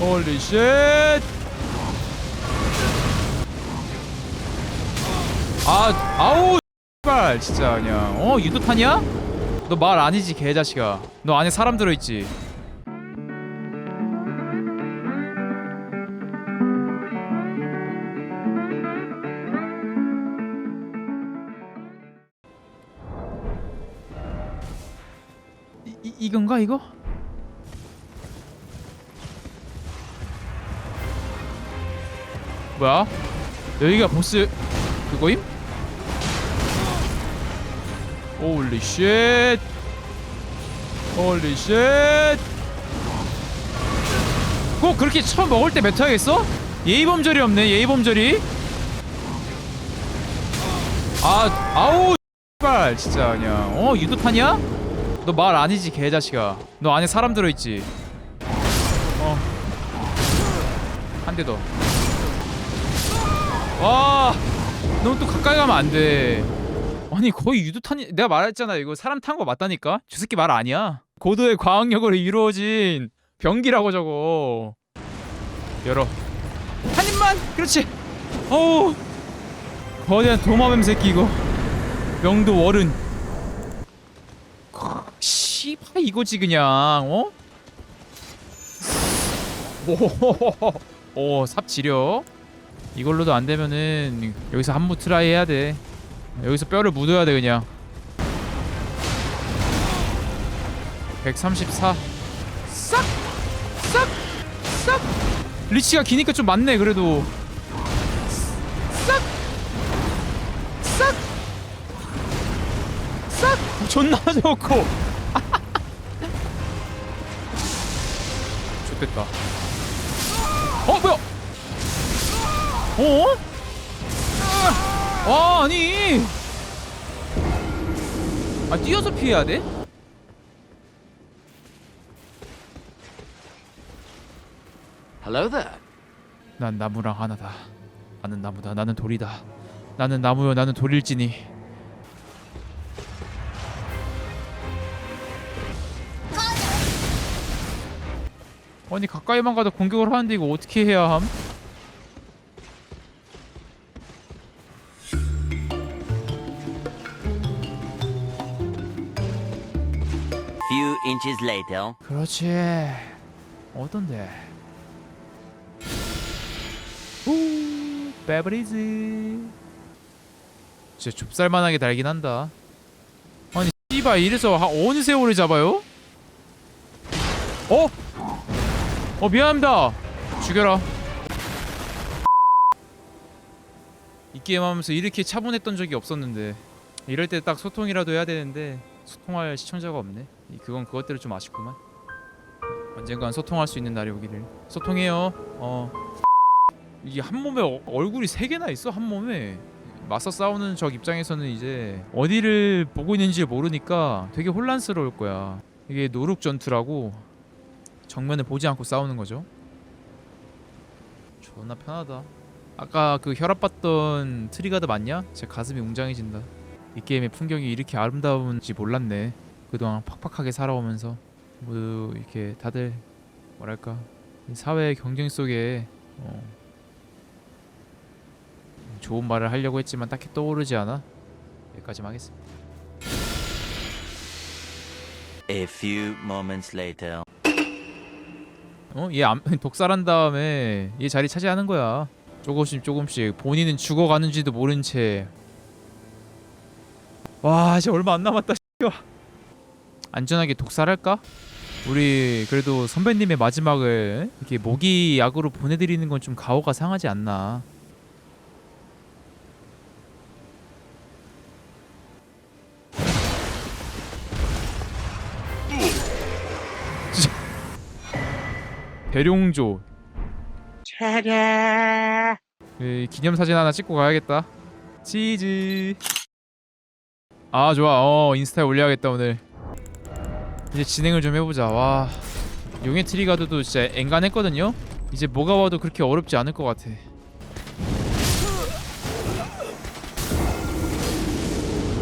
홀리 쉣 아, 아우 발 진짜 그냥 어 유도탄이야? 너 말 아니지 개자식아 너 안에 사람 들어있지 이, 이, 이건가 이거? 뭐야? 여기가 보스 그거임? 홀리 쉣 홀리 쉣꼭 그렇게 처음 먹을 때 뱉어야겠어? 예의범절이 없네 예의범절이 아 아우 발 진짜 그냥 어 유도탄이야? 너 말 아니지 개자식아 너 안에 사람 들어있지 어한 대 더. 와 너무 또 가까이 가면 안돼. 아니 거의 유도탄이 내가 말했잖아. 이거 사람 탄 거 맞다니까? 저 새끼 말 아니야? 고도의 과학력으로 이루어진 병기라고 저거. 열어. 한 입만! 그렇지! 어우! 거대한 도마뱀 새끼 이거. 명도 월은 크, 씨발 이거지 그냥 어? 오삽 지려 이걸로도 안 되면은 여기서 한무 트라이 해야 돼. 여기서 뼈를 묻어야 돼 그냥. 134. 싹! 싹! 싹! 리치가 기니까 좀 많네 그래도. 싹! 싹! 싹! 존나 좋고. 좋됐다. 어 뭐야? 어? 아, 아니. 아, 뛰어서 피해야 돼? Hello there. 난 나무랑 하나다. 나는 나무다. 나는 돌이다. 나는 나무요. 나는 돌일지니. 아니 가까이만 가도 공격을 하는데 이거 어떻게 해야 함? Few inches later. 그렇지. 어떤데? 오, 베브리즈. 진짜 좁쌀만하게 달긴 한다. 아니 씨발 이래서 한 어느 세월을 잡아요? 어? 어 미안합니다. 죽여라. 이 게임 하면서 이렇게 차분했던 적이 없었는데 이럴 때 딱 소통이라도 해야 되는데 소통할 시청자가 없네. 이- 그건 그것대로 좀 아쉽구만. 언젠간 소통할 수 있는 날이 오기를. 소통해요. 어. 이게 한 몸에 어- 얼굴이 세 개나 있어 한 몸에. 맞서 싸우는 적 입장에서는 이제 어디를 보고 있는지 모르니까 되게 혼란스러울 거야. 이게 노룩 전투라고 정면을 보지 않고 싸우는 거죠. 존나 편하다. 아까 그 혈압 받던 트리가드 맞냐? 제 가슴이 웅장해진다. 이 게임의 풍경이 이렇게 아름다운지 몰랐네. 그동안 팍팍하게 살아오면서 모두 이렇게 다들 뭐랄까 이 사회의 경쟁 속에 어, 좋은 말을 하려고 했지만 딱히 떠오르지 않아. 여기까지만 하겠습니다. A few moments later. 어? 얘 암, 독살한 다음에 얘 자리 차지하는 거야. 조금씩 조금씩 본인은 죽어가는지도 모른 채. 와, 이제 얼마 안 남았다. 안전하게 독살할까? 우리 그래도 선배님의 마지막을 이렇게 모기 약으로 보내드리는 건 좀 가오가 상하지 않나. 진짜. 배룡조 예, 기념사진 하나 찍고 가야겠다 치즈 아 좋아 어 인스타에 올려야겠다 오늘 이제 진행을 좀 해보자. 와. 용의 트리가드도 진짜 앵간했거든요? 이제 뭐가 와도 그렇게 어렵지 않을 것 같아